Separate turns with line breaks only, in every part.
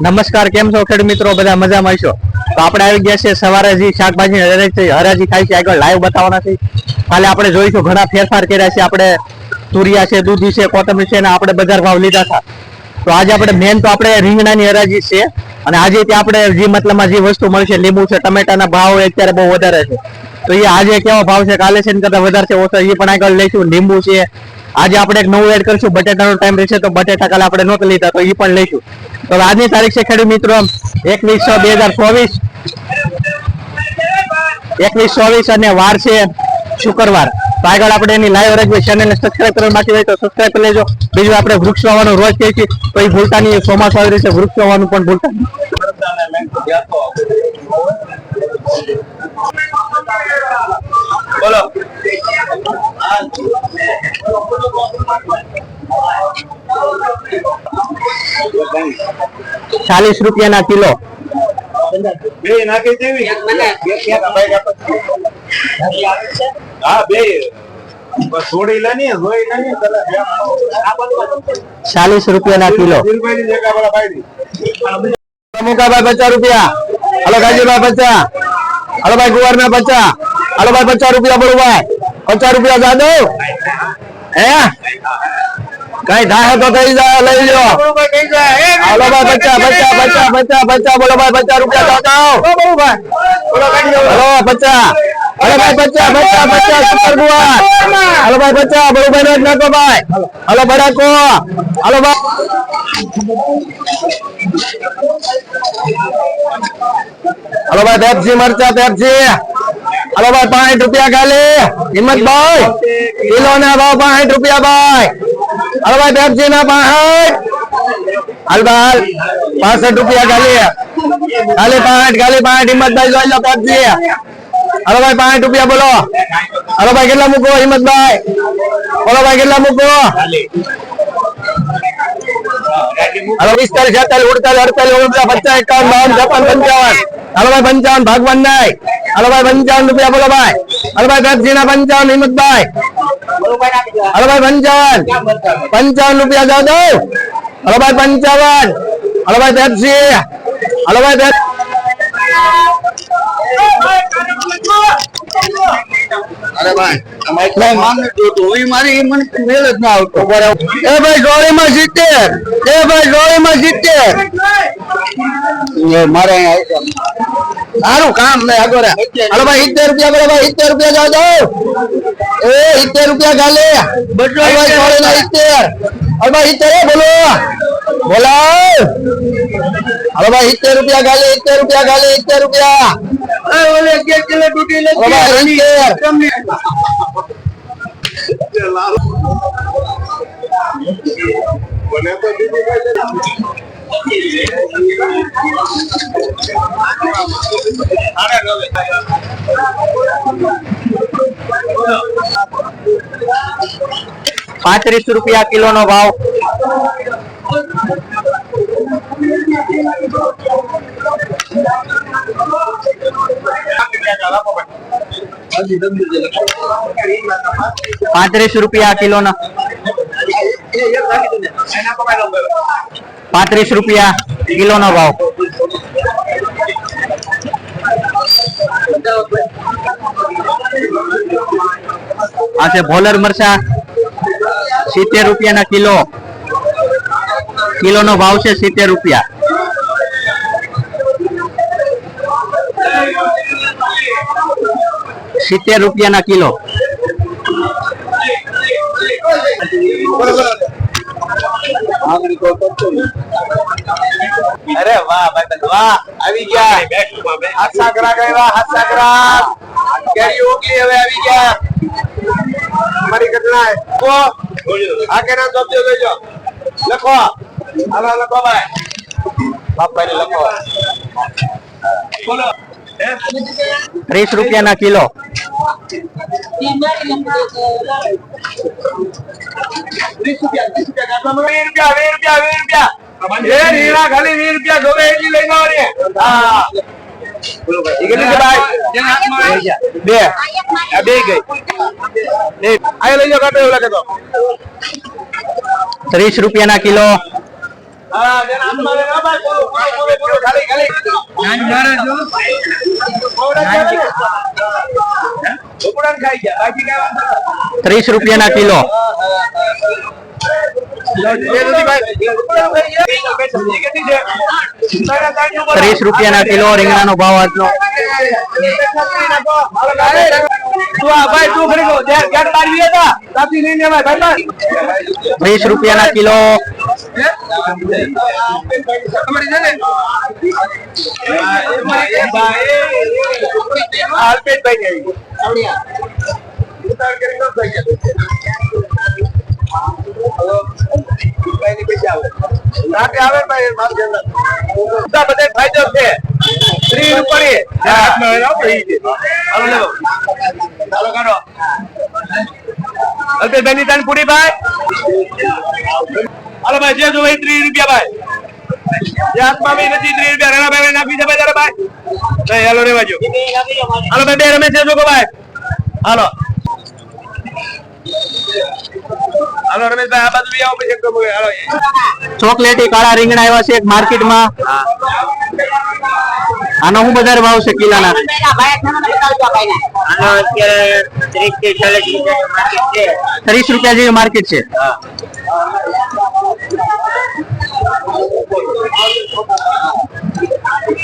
નમસ્કાર, કેમ છો? ખેડૂત મિત્રો, બધા મજામાં છો તો આપણે આવી ગયા છે સવારે જે શાકભાજી હરાજી થાય છે આગળ લાઈવ બતાવવાના છે કાલે આપણે જોઈશું ઘણા ફેરફાર કર્યા છે. આપણે તુરિયા છે, દૂધી છે કોતમી છે અને આપણે બજાર ભાવ લીધા હતા. તો આજે આપણે મેન તો આપણે રીંગણાની હરાજી છે અને આજે ત્યાં આપણે જે મતલબમાં જે વસ્તુ મળશે, લીંબુ છે, ટમેટાના ભાવ અત્યારે બહુ વધારે છે. તો એ આજે કેવો ભાવ છે? કાલે છે કરતા વધારે છે, ઓછો એ પણ આગળ લઈશું. લીંબુ છે. આજે આપણે એક નવું એડ કરશું. બટેટાનો ટાઈમ રહેશે તો બટેટા કાલે આપણે નહોતા લીધા, તો એ પણ લઈશું. તો આજની તારીખ છે ખેડૂત મિત્રો, એકવીસ છ બે હજાર ચોવીસ. એકવીસ ચોવીસ અને વાર છે શુક્રવાર. તો આગળ આપણે એની લાઈવ રજૂ ચેનલને સબસ્ક્રાઈબ કરવા બાકી હોય તો સબસ્ક્રાઈબ કરી લેજો. બીજું આપણે વૃક્ષ વાવવાનું રોજ કહીએ છીએ તો એ ભૂલતા નહીં, ચોમાસું આવી રીતે વૃક્ષ વાવવાનું પણ ભૂલતા નહીં.
બોલો.
ચાલીસ રૂપિયાના કિલો.
બે નાખી દેવી. હા બે. છોડી લે ને જોઈ લે ને
ચાલીસ રૂપિયાના કિલો. મુકાભાઈ પચાસ રૂપિયા. હલો ગાજીભાઈ પચાસ. હલો ભાઈ ના પચાસ. હલો ભાઈ પચાસ રૂપિયા બોલું ભાઈ. પચાસ રૂપિયા જાદવ હે? કઈ થાય તો થઈ જાય, લઈ લો હલો ભાઈ પચાસ પચાસ પચાસ પચાસ પચાસ, બોલો ભાઈ, પચાસ રૂપિયા જાદવ હલો પચાસ. હલો ભાઈ બચ્ચા બચ્ચા બચ્ચા સુપર કુંવર હલો ભાઈ બચ્ચા બોલો ભાઈ નો જ નાખો ભાઈ. હલો બડાકો હલો ભાઈ. હલો ભાઈ, પેપ્સી, મરચા, પેપ્સી. હલો ભાઈ પાંઠ રૂપિયા ખાલી. હિંમતભાઈ કિલો ના ભાવ પાંઠ રૂપિયા ભાઈ. હલો ભાઈ પેપ્સી ના પાંઠ હાલ ભાઈ, પાસઠ રૂપિયા ખાલી. ખાલી પાંઠ ખાલી પાંઠ હિંમતભાઈ જોઈ લો પેપ્સી. હલો ભાઈ, પાંચ રૂપિયા બોલો. હલો ભાઈ, કેટલા મૂકો, હિંમતભાઈ? બોલો ભાઈ, કેટલા મૂકો? હલો, પિસ્તાલીસ, છેતાલીસ, ઉડતાલીસ, અડતાલીસ, ઓગણપચાસ પચાસ એકાવન, બાવન, છપ્પન, પંચાવન. હલો ભાઈ, પંચાવન ભાગવાન નાય. હલો ભાઈ, પંચાવન રૂપિયા બોલો ભાઈ. હલો ભાઈ ના પંચાવન, હિંમતભાઈ. હલો ભાઈ, પંચાવન. પંચાવન રૂપિયા જાવ દો. હલો ભાઈ, પંચાવન. હલો ભાઈ પેપ્સી હલો ભાઈ પેપ્સી
અરે ભાઈ માને જોતું મારી મને મેળ જ ના આવતો.
એ ભાઈ સિત્તેર. એ ભાઈ ગોળીમાં સિત્તેર.
મારે
સારું કામ નહીં આગળ હલો ભાઈ સિત્તેર રૂપિયા બોલો ભાઈ સિત્તેર રૂપિયા જાવ દો એ સિત્તેર રૂપિયા ગાલે બટલો ભાઈ ગોળીના સિત્તેર. હલો ભાઈ સિત્તેર બોલો. બોલો હલો ભાઈ સિત્તેર રૂપિયા ગાલે સિત્તેર રૂપિયા ગાલે સિત્તેર રૂપિયા.
ઓલે અગિયાર કિલો તૂટી લે
હલો ભાઈ સિત્તેર
મને તો દીદી ભાઈ
પાંત્રીસ રૂપિયા કિલો નો ભાવ પાંત્રીસ રૂપિયા કિલો ના પાંત્રીસ રૂપિયા કિલો નો ભાવ. આ છે ભોલર મરચા, સિત્તેર રૂપિયા ના કિલો. કિલો નો ભાવ છે સિત્તેર રૂપિયા. સિત્તેર રૂપિયા ના કિલો.
અરે વાહ, ભાઈ વાહ. આવી ગયા. હાથા ગ્રાહક આવ્યા હાથા ગ્રાહક કેરી ઓગલી આવી ગયા. મારી ઘટના કો લેજો લખો. હાલો લખો ભાઈ. લખો.
ત્રીસ રૂપિયા ના કિલો.
વીસ રૂપિયા વીસ રૂપિયા વીસ રૂપિયા વીસ રૂપિયા વીસ રૂપિયા એ રીણા ખાલી. વીસ રૂપિયા જોવે એટલી લઈને આવવાની હા ઈ કેટલી છે ભાઈ બે બે ગઈ આ લઈ જાઓ કાઢો એવું લાગે તો
ત્રીસ રૂપિયા ના કિલો
ખાલી ખાલી
ત્રીસ રૂપિયાના કિલો ત્રીસ રૂપિયાના કિલો રીંગણાનો ભાવ આજનો કિલો
રાતે આવે ને ભાઈ મારું ધ્યાન રાખજો. બધા બધે ફાયદો છે ત્રીસ રૂપિયા ચાલો કાઢો અલ્પેશભાઈ ની ત્રણ પૂરી ભાઈ હાલો ભાઈ જે જો ભાઈ ત્રીસ રૂપિયા ભાઈ જે હાથમાં બી નથી ત્રીસ રૂપિયા રાણાભાઈ નાખી દે ભાઈ જરા ભાઈ નહીં હાલો રેવા જો હાલો ભાઈ બે રમેશ છે જોકો ભાઈ હાલો હાલો રમેશભાઈ આ બાજુ બી આવો પછી એક તો હાલો
ચોકલેટી કાળા રીંગણા આવ્યા છે એક માર્કેટમાં આનો શું વધારે ભાવ છે કિલાના? ત્રીસ રૂપિયા જેવી માર્કેટ છે.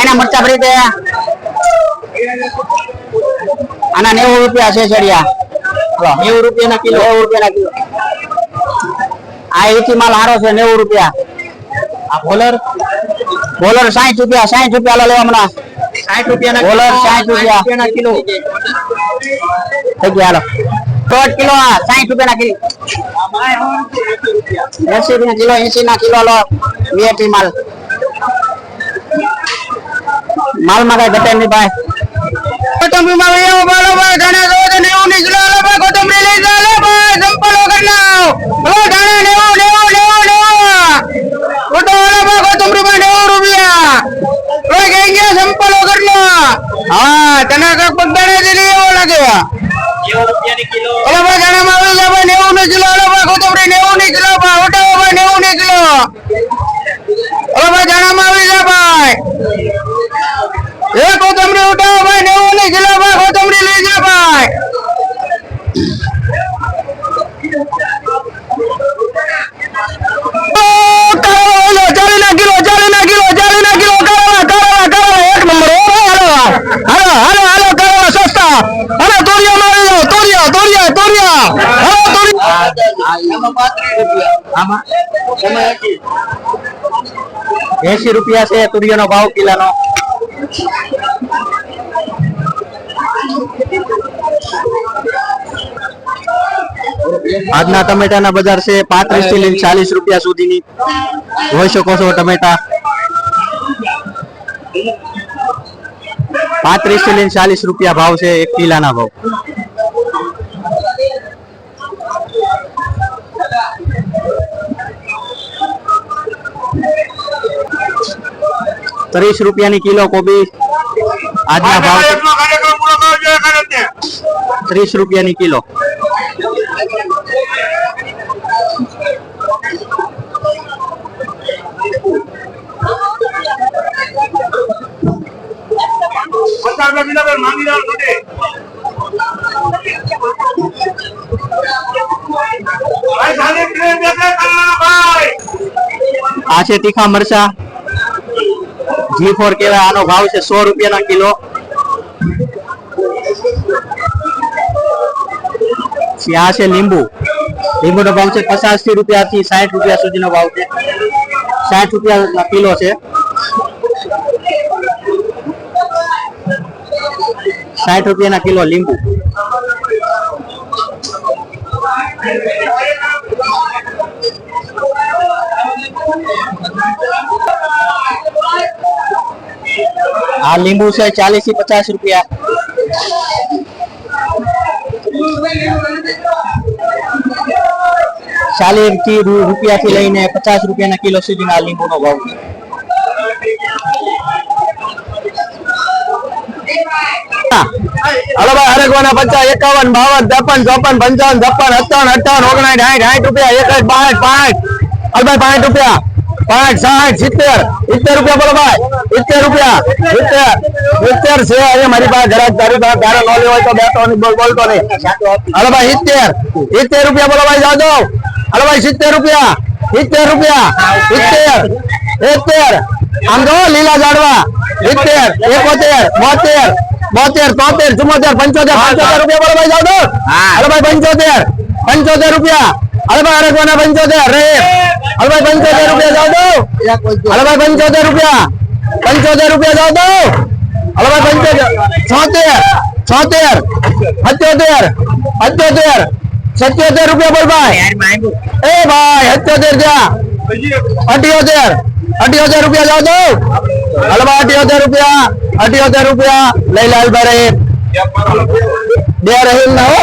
એના મરચા ભરી દે. આના નેવું રૂપિયા છે ચડિયા. નેવું રૂપિયાના કિલો. નેવું રૂપિયાના કિલો. આ એથી માલ હારો છે નેવું રૂપિયા. આ બોલર? બોલર રૂપિયા સાઠ રૂપિયા લેવા હમણાં. સાઠ રૂપિયા બોલર 60 રૂપિયા. કિલો. થઈ ગયા હાલો. દોઢ કિલો આ 60 રૂપિયા કિલો. 80 રૂપિયા કિલો 80 ના કિલો લો વીએટી માલ માલ. માં કઈ ઘટે નહીં ભાઈ. કોથમરી માં ભાઈ. ઘણા જો તો નેવું ની કિલો લો ભાઈ કોથમરી લઈ જા લે ભાઈ સંપલો કરી નાવ ઓ ઘણા નેવું નેવું નેવું નેવું કોટો વાળા ભાઈ કોથમરી માં નેવું રૂપિયા ઓ કઈ ગયા સંપલો કરી લો હા તને કંઈક બગડાને દીધી એવો લાગે ઓલા એસી રૂપિયા છે, તુરિયાનો ભાવ, કિલાનો. આજના ટમેટાના બજાર છે પાંત્રીસથી લઈને ચાલીસ રૂપિયા સુધીની. જોઈ શકો છો ટમેટા. પાંત્રીસથી લઈને ચાલીસ રૂપિયા ભાવ છે, એક કિલાના ભાવ. ત્રીસ રૂપિયાની કિલો કોબી. આજના ભાવ ત્રીસ રૂપિયાની કિલો. આ છે તીખા મરચા. જી ફોર કેવાય આનો ભાવ છે સો રૂપિયાના કિલો. આ છે લીંબુ. લીંબુનો ભાવ છે પચાસથી રૂપિયા થી સાઠ રૂપિયા સુધીનો ભાવ છે. સાઠ રૂપિયા કિલો છે. સાઠ રૂપિયાના કિલો લીંબુ. આ લીંબુ છે ચાલીસથી પચાસ રૂપિયા. ચાલીસથી રૂપિયા થી લઈને પચાસ રૂપિયાના કિલો સુધીના લીંબુનો ભાવ છે. હલો ભાઈ, હરેકવાના પચાસ એકાવન, બાવન, ત્રેપન, ચોપન, પંચાવન, છપ્પન, સત્તાવન અઠાવન ઓગણાઠ સાઠ સાઠ રૂપિયા, એક બાસઠ પાંઠ હલો ભાઈ પાંઠ રૂપિયા. પાંચ, સાઠ, સિત્તેર. સિત્તેર રૂપિયા બોલો ભાઈ. સિત્તેર રૂપિયા સિત્તેર સિત્તેર છે. અહીંયા મારી પાસે ઘરે તારી પાસે તારે નો લેવાય તો બેઠો નહીં બોલ બોલતો નહીં. હલો ભાઈ સિત્તેર. સિત્તેર રૂપિયા બોલો ભાઈ જાદવ હલો ભાઈ સિત્તેર રૂપિયા. સિત્તેર રૂપિયા. સિત્તેર સિત્તેર. આમ જો લીલા જાડવા સિત્તેર એકોતેર બોતેર બોતેર તોતેર ચુમ્મોતેર પંચોતેર પંચોતેર રૂપિયા બોલો ભાઈ જાદવ હલો ભાઈ પંચોતેર પંચોતેર રૂપિયા. હલો ભાઈ અરગવાના પંચોતેર રે હલો ભાઈ પંચોતેર રૂપિયા જાવ હલો ભાઈ પંચોતેર રૂપિયા. પંચોતેર રૂપિયા દો દો ભાઈ, પંચોતેર. છોતેર. છોતેર. સત્યોતેર. અઠ્યોતેર. સત્યોતેર રૂપિયા બોલ ભાઈ. એ ભાઈ સત્યોતેર ત્યાં અઠ્યોતેર. અઠ્યોતેર રૂપિયા જાવ દો હલો ભાઈ, અઠ્યોતેર રૂપિયા. અઠ્યોતેર રૂપિયા. લઈ લાલ ભાઈ બે રહેલ ના હો.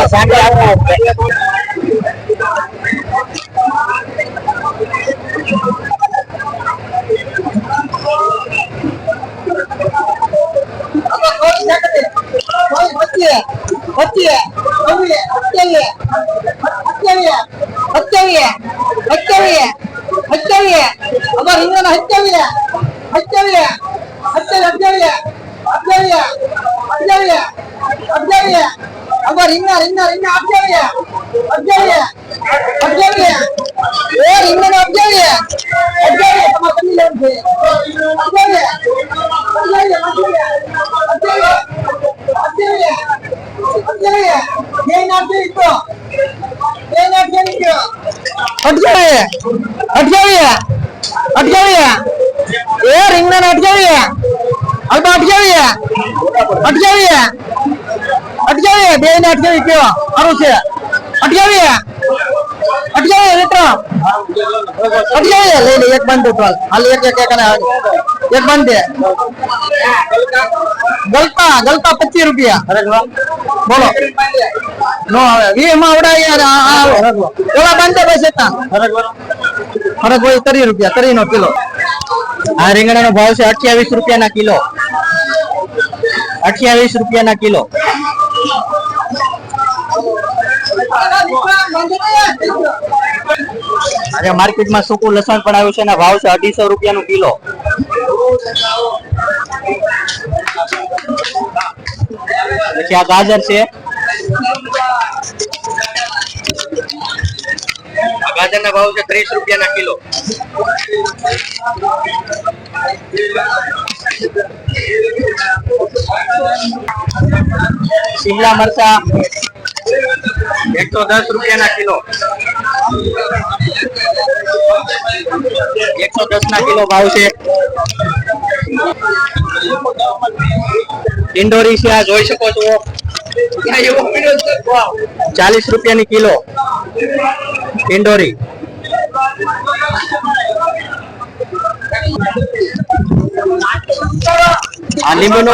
રીંગણા રીંગણા રીંગણા અઠ્યાવીસ અઠ્યાવીસ અઠ્યાવીસ એ રીંગણા અઠ્યાવીસ અઠ્યાવીસ તમારે કેટલી લેવું છે અઠ્યાવીસ અઠ્યાવીસ બે ને અઠ્યાવીસ કયો સારું છે અઠ્યાવીસ અઠ્યાવીસ લીટર અઠ્યાવીસ લઈ લે, એક બંધ ચાલ હાલ. એક એક એક અને એક બંધ. ગલતા ગલતા પચીસ રૂપિયા. બોલો. નો આવે. વી માં આવડાય યાર, આ ઓલા બંધ બસ હતા ફરક હોય ત્રીસ રૂપિયા, ત્રીસ નો કિલો.
આ રીંગણાનો ભાવ છે અઠ્યાવીસ રૂપિયાના કિલો. અઠ્યાવીસ રૂપિયાના કિલો. આજે માર્કેટમાં સૂકું લસણ પણ આવ્યું છે અને ભાવ છે અઢીસો રૂપિયાનું કિલો. પછી આ ગાજર છે. ગાજર ગાજરના ભાવ છે ત્રીસ રૂપિયાના કિલો. શિમલા મરચા. એકસો દસ રૂપિયાના કિલો. એકસો દસ ના કિલો ભાવ છે. ઇન્ડોરી છે, આ જોઈ શકો છો. ચાલીસ રૂપિયાની કિલો. ઇન્ડોરી. આ લીંબુનો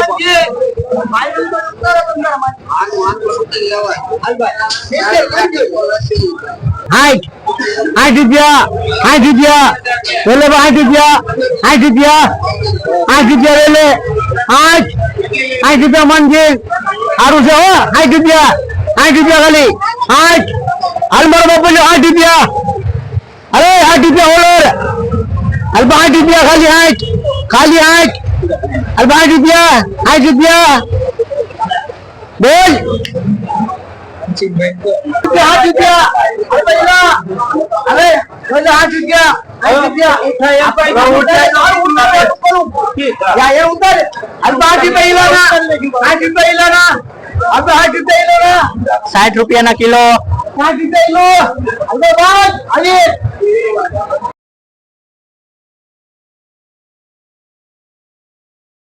હાઈટ આઠ. રૂપિયા. આઠ રૂપિયા. બોલે આઠ રૂપિયા. આઠ રૂપિયા. આઠ રૂપિયા રેલે આઠ. આઠ રૂપિયા મનજી સારું છે હો. આઠ રૂપિયા. આઠ રૂપિયા ખાલી. આઠ. હાલ મારો બાપુ આઠ રૂપિયા. અરે આઠ રૂપિયા હોલર અલ્પા આઠ રૂપિયા, ખાલી આઠ ખાલી આઠ અલ્પ આઠ રૂપિયા. આઠ રૂપિયા. બોલ આઠ રૂપિયા અરે આઠ રૂપિયા સાઠ રૂપિયા ના કિલો. સાઠ રૂપિયા કિલો.